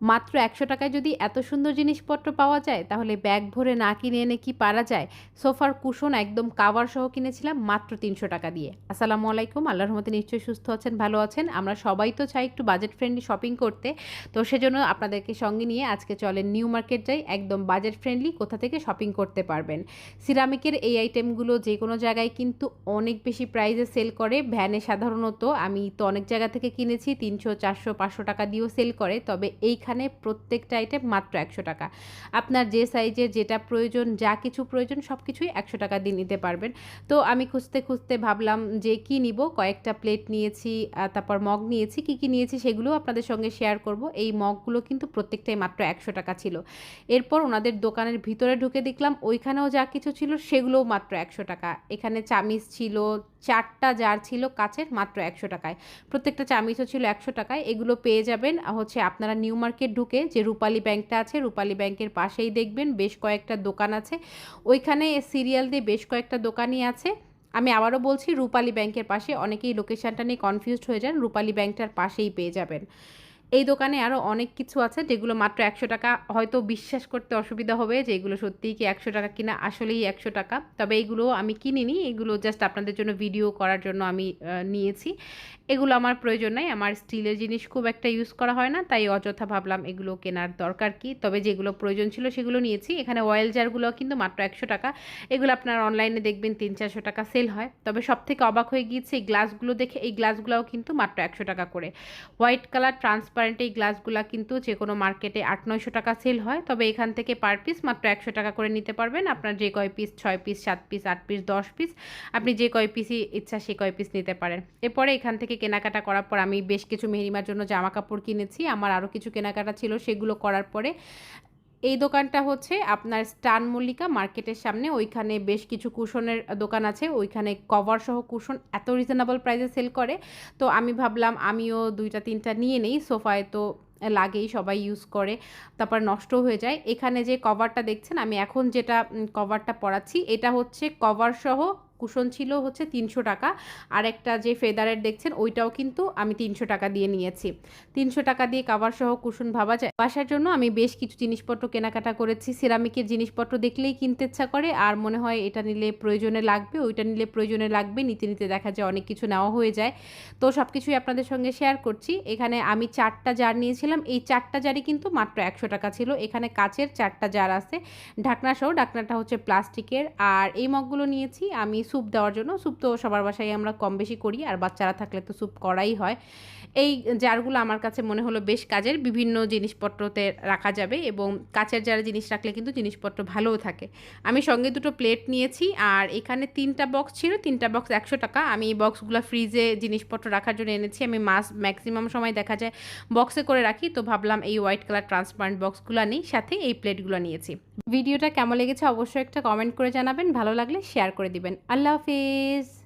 মাত্র একশো টাকায় যদি এত সুন্দর জিনিসপত্র পাওয়া যায়, তাহলে ব্যাগ ভরে না কিনে এনে কি পারা যায়? সোফার কুশন একদম কাভার সহ কিনেছিলাম মাত্র তিনশো টাকা দিয়ে। আসসালামু আলাইকুম, আল্লাহর রহমতে নিশ্চয়ই সুস্থ আছেন, ভালো আছেন। আমরা সবাই তো চাই একটু বাজেট ফ্রেন্ডলি শপিং করতে। তো সেজন্য আপনাদেরকে সঙ্গে নিয়ে আজকে চলেন নিউ মার্কেট যাই, একদম বাজেট ফ্রেন্ডলি কোথা থেকে শপিং করতে পারবেন। সিরামিকের এই আইটেমগুলো যে কোনো জায়গায় কিন্তু অনেক বেশি প্রাইসে সেল করে। ভ্যানে সাধারণত আমি তো অনেক জায়গা থেকে কিনেছি, তিনশো, চারশো, পাঁচশো টাকা দিয়েও সেল করে। তবে এইখানে প্রত্যেকটা আইটেম মাত্র একশো টাকা। আপনার যে সাইজের যেটা প্রয়োজন, যা কিছু প্রয়োজন সব কিছুই একশো টাকা দিয়ে নিতে পারবেন। তো আমি খুঁজতে খুঁজতে ভাবলাম যে কি নিব? কয়েকটা প্লেট নিয়েছি তারপর মগ নিয়েছি, কি কি নিয়েছি সেগুলো আপনাদের সঙ্গে শেয়ার করব। এই মগগুলো কিন্তু প্রত্যেকটাই মাত্র একশো টাকা ছিল। এরপর ওনাদের দোকানের ভিতরে ঢুকে দেখলাম, ওইখানেও যা কিছু ছিল সেগুলোও মাত্র একশো টাকা। এখানে চামিচ ছিল, চারটা জার ছিল কাছের মাত্র একশো টাকায়। প্রত্যেকটা চামিচও ছিল একশো টাকায়। এগুলো পেয়ে যাবেন, হচ্ছে আপনারা নিউ ঢুকে যে রূপালী ব্যাংকটা আছে, রূপালী ব্যাংকের পাশেই দেখবেন বেশ কয়েকটা দোকান আছে। ওইখানে সিরিয়াল দিয়ে বেশ কয়েকটা দোকানই আছে। আমি আবারও বলছি, রূপালী ব্যাংকের পাশে অনেকেই লোকেশানটা নিয়ে কনফিউজড হয়ে যান, রূপালী ব্যাংকটার পাশেই পেয়ে যাবেন। এই দোকানে আরও অনেক কিছু আছে যেগুলো মাত্র একশো টাকা। হয়তো বিশ্বাস করতে অসুবিধা হবে যে এগুলো সত্যিই কি একশো টাকা কিনা? আসলেই একশো টাকা। তবে এইগুলো আমি কিনিনি, এগুলো জাস্ট আপনাদের জন্য ভিডিও করার জন্য আমি নিয়েছি। এগুলো আমার প্রয়োজন নাই, আমার স্টিলের জিনিস খুব একটা ইউজ করা হয় না, তাই অযথা ভাবলাম এগুলো কেনার দরকার কি? তবে যেগুলো প্রয়োজন ছিল সেগুলো নিয়েছি। এখানে অয়েল জারগুলো কিন্তু মাত্র একশো টাকা। এগুলো আপনার অনলাইনে দেখবেন তিন চারশো টাকা সেল হয়। তবে সব থেকে অবাক হয়ে গিয়েছে, এই গ্লাসগুলো দেখে, এই গ্লাসগুলোও কিন্তু মাত্র একশো টাকা করে। হোয়াইট কালার ট্রান্সপারেন্ট এই গ্লাসগুলা কিন্তু যে কোনো মার্কেটে আট, নয়শো টাকা সেল হয়। তবে এখান থেকে পার পিস মাত্র একশো টাকা করে নিতে পারবেন। আপনার যে কয় পিস ছয় পিস সাত পিস আট পিস দশ পিস আপনি যে কয় পিসই ইচ্ছা সে কয় পিস নিতে পারেন। এরপরে এখান থেকে কেনাকাটা করার পর আমি বেশ কিছু মেহরিমার জন্য জামা কাপড় কিনেছি। আমার আরও কিছু কেনাকাটা ছিল, সেগুলো করার পরে এই দোকানটা হচ্ছে আপনার স্টান মল্লিকা মার্কেটের সামনে। ওইখানে বেশ কিছু কুশনের দোকান আছে। ওইখানে কভার সহ কুশন এত রিজনেবল প্রাইসে সেল করে। তো আমি ভাবলাম, আমিও দুইটা, তিনটা নিয়ে নেই। সোফায় তো লাগেই, সবাই ইউজ করে। তারপর নষ্ট হয়ে যায়। এখানে যে কভারটা দেখছেন, আমি এখন যেটা কভারটা পরাচ্ছি, এটা হচ্ছে কভার সহ কুশন ছিল হচ্ছে তিনশো টাকা। আর একটা যে ফেদারের দেখছেন, ওইটাও কিন্তু আমি তিনশো টাকা দিয়ে নিয়েছি। তিনশো টাকা দিয়ে কাভার সহ কুশন ভাবা যায়। বাসার জন্য আমি বেশ কিছু জিনিসপত্র কেনাকাটা করেছি। সিরামিকের জিনিসপত্র দেখলেই কিনতে ইচ্ছা করে। আর মনে হয় এটা নিলে প্রয়োজনে লাগবে, ওইটা নিলে প্রয়োজনে লাগবে। নিতে নিতে দেখা যায় অনেক কিছু নেওয়া হয়ে যায়। তো সব কিছুই আপনাদের সঙ্গে শেয়ার করছি। এখানে আমি চারটা জার নিয়েছিলাম। এই চারটা জারই কিন্তু মাত্র একশো টাকা ছিল। এখানে কাচের চারটা জার আছে। ঢাকনা সহ, ঢাকনাটা হচ্ছে প্লাস্টিকের। আর এই মগগুলো নিয়েছি। আমি স্যুপ দেওয়ার জন্য স্যুপ তো সবার বাসায় আমরা কম বেশি করি, আর বাচ্চারা থাকলে তো স্যুপ করাই হয়। এই জারগুলো আমার কাছে মনে হলো বেশ কাজের। বিভিন্ন জিনিসপত্রতে রাখা যাবে এবং কাচের জারে জিনিস রাখলে কিন্তু জিনিসপত্র ভালোও থাকে। আমি সঙ্গে দুটো প্লেট নিয়েছি আর এখানে তিনটা বক্স ছিল, তিনটা বক্স একশো টাকা। আমি এই বক্সগুলো ফ্রিজে জিনিসপত্র রাখার জন্য এনেছি। আমি মাস ম্যাক্সিমাম সময় দেখা যায় বক্সে করে রাখি, তো ভাবলাম এই হোয়াইট কালার ট্রান্সপারেন্ট বক্সগুলো নিই সাথে এই প্লেটগুলো নিয়েছি। ভিডিওটা কেমন লেগেছে অবশ্যই একটা কমেন্ট করে জানাবেন, ভালো লাগলে শেয়ার করে দিবেন। আল্লাহ হাফিজ!